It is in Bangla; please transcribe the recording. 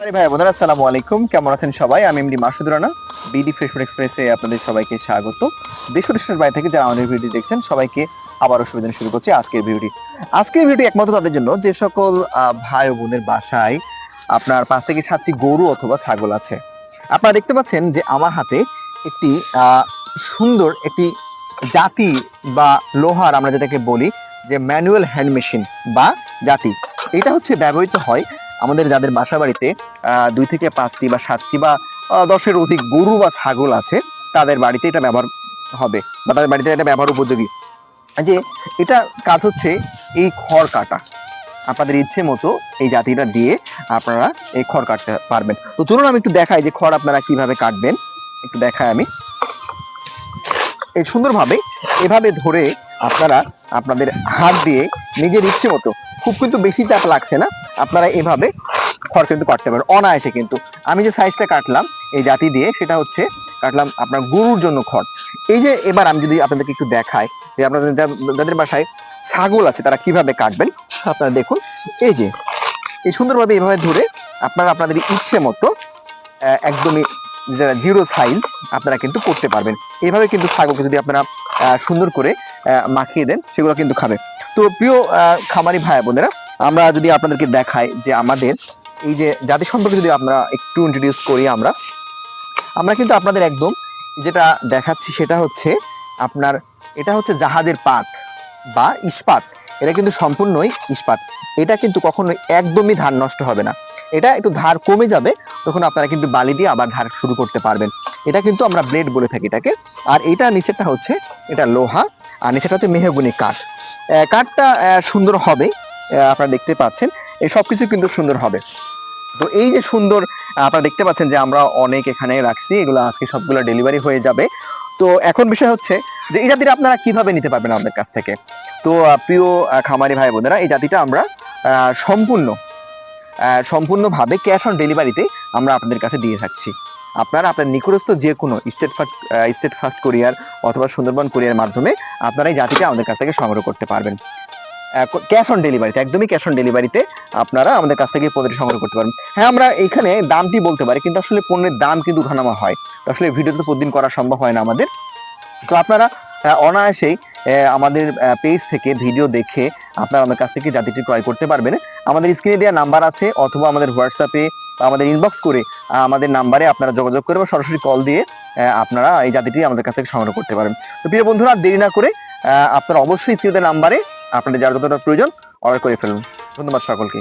ভাই বোনেরা আসসালামু আলাইকুম। কেমন আছেন সবাই? আমি MD Masud Rana BD fresh food এক্সপ্রেসে আপনাদের সবাইকে স্বাগত। দেশ দেশের বাইরে থেকে যারা আমাদের ভিডিও দেখছেন, সবাইকে আবারও সুবিধা শুরু করছি আজকের আজকের ভিডিও একমাত্র তাদের জন্য, যে সকল ভাই বোনের বাসায় আপনার পাঁচ থেকে সাতটি গরু অথবা ছাগল আছে। আপনারা দেখতে পাচ্ছেন যে আমার হাতে একটি সুন্দর একটি জাতি বা লোহার আমরা যেটাকে বলি, যে ম্যানুয়াল হ্যান্ড মেশিন বা জাতি। এটা হচ্ছে ব্যবহৃত হয় আমাদের যাদের বাসা বাড়িতে দুই থেকে পাঁচটি বা সাতটি বা দশের অধিক গরু বা ছাগল আছে, তাদের বাড়িতে এটা ব্যবহার হবে বা তাদের বাড়িতে এটা ব্যবহার উপযোগী। যে এটা কাজ হচ্ছে এই খড় কাটা। আপনাদের ইচ্ছে মতো এই জাতিটা দিয়ে আপনারা এই খড় কাটতে পারবেন। তো চলুন আমি একটু দেখাই যে খড় আপনারা কীভাবে কাটবেন। একটু দেখাই আমি। এই সুন্দরভাবে এভাবে ধরে আপনারা আপনাদের হাত দিয়ে নিজের ইচ্ছে মতো। খুব কিন্তু বেশি চাপ লাগছে না। আপনারা এভাবে খড় কিন্তু কাটতে পারেন। অনায়াসে কিন্তু। আমি যে সাইজটা কাটলাম এই জাতি দিয়ে, সেটা হচ্ছে কাটলাম আপনার গরুর জন্য খড় এই যে এবার আমি যদি আপনাদেরকে একটু দেখাই যে আপনাদের যাদের বাসায় ছাগল আছে, তারা কীভাবে কাটবেন, আপনারা দেখুন। এই যে, এই সুন্দরভাবে এভাবে ধরে আপনারা আপনাদের ইচ্ছে মতো একদমই যারা জিরো সাইজ আপনারা কিন্তু করতে পারবেন। এইভাবে কিন্তু ছাগলকে যদি আপনারা সুন্দর করে মাখিয়ে দেন, সেগুলো কিন্তু খাবে। তো প্রিয় খামারি ভাই বোনেরা, আমরা যদি আপনাদেরকে দেখাই যে আমাদের এই যে জাতি সম্পর্কে যদি আমরা একটু ইন্ট্রোডিউস করি আমরা আমরা কিন্তু আপনাদের একদম যেটা দেখাচ্ছি সেটা হচ্ছে আপনার, এটা হচ্ছে জাহাজের পাত বা ইস্পাত। এটা কিন্তু সম্পূর্ণই ইস্পাত। এটা কিন্তু কখনোই একদমই ধার নষ্ট হবে না। এটা একটু ধার কমে যাবে, তখন আপনারা কিন্তু বালি দিয়ে আবার ধার শুরু করতে পারবেন। এটা কিন্তু আমরা ব্লেড বলে থাকি এটাকে। আর এটা নিচেরটা হচ্ছে, এটা লোহা, আর নিচেটা হচ্ছে মেহগুনি কাঠ। কাঠটা সুন্দর হবে। আপনারা দেখতে পাচ্ছেন। এই সব কিছু কিন্তু সুন্দর হবে। তো এই যে সুন্দর, আপনারা দেখতে পাচ্ছেন যে আমরা অনেক এখানে রাখছি। এগুলো আজকে সবগুলো ডেলিভারি হয়ে যাবে। তো এখন বিষয় হচ্ছে যে এই জাতিটা আপনারা কীভাবে নিতে পারবেন আমাদের কাছ থেকে? তো প্রিয় খামারি ভাই বোনেরা, এই জাতিটা আমরা সম্পূর্ণ সম্পূর্ণভাবে ক্যাশ অন ডেলিভারিতে আমরা আপনাদের কাছে দিয়ে থাকছি। আপনারা আপনার নিকটস্থ যে কোনো স্টেট ফার্স্ট স্টেট ফার্স্ট কোরিয়ার অথবা সুন্দরবন কোরিয়ার মাধ্যমে আপনারা এই জাতিকে আমাদের কাছ থেকে সংগ্রহ করতে পারবেন। ক্যাশ অন ডেলিভারিতে একদমই ক্যাশ অন ডেলিভারিতে আপনারা আমাদের কাছ থেকে পণ্যটি সংগ্রহ করতে পারবেন। হ্যাঁ আমরা এখানে দামটি বলতে পারি, কিন্তু আসলে পণ্যের দাম কিন্তু ঘনামা হয়। আসলে ভিডিও তো প্রতিদিন করা সম্ভব হয় না আমাদের। তো আপনারা অনায়াসেই আমাদের পেজ থেকে ভিডিও দেখে আপনারা আমাদের কাছ থেকে জাতিটি ক্রয় করতে পারবেন। আমাদের স্ক্রিনে দেওয়া নাম্বার আছে, অথবা আমাদের হোয়াটসঅ্যাপে আমাদের ইনবক্স করে আমাদের নাম্বারে আপনারা যোগাযোগ করে বা সরাসরি কল দিয়ে আপনারা এই জাতিটি আমাদের কাছ থেকে সংগ্রহ করতে পারেন। তো প্রিয় বন্ধুরা দেরি না করে আপনারা অবশ্যই স্ক্রিনে নাম্বারে আপনাদের যার যতটা প্রয়োজন অর্ডার করে ফেলুন। ধন্যবাদ সকলকে।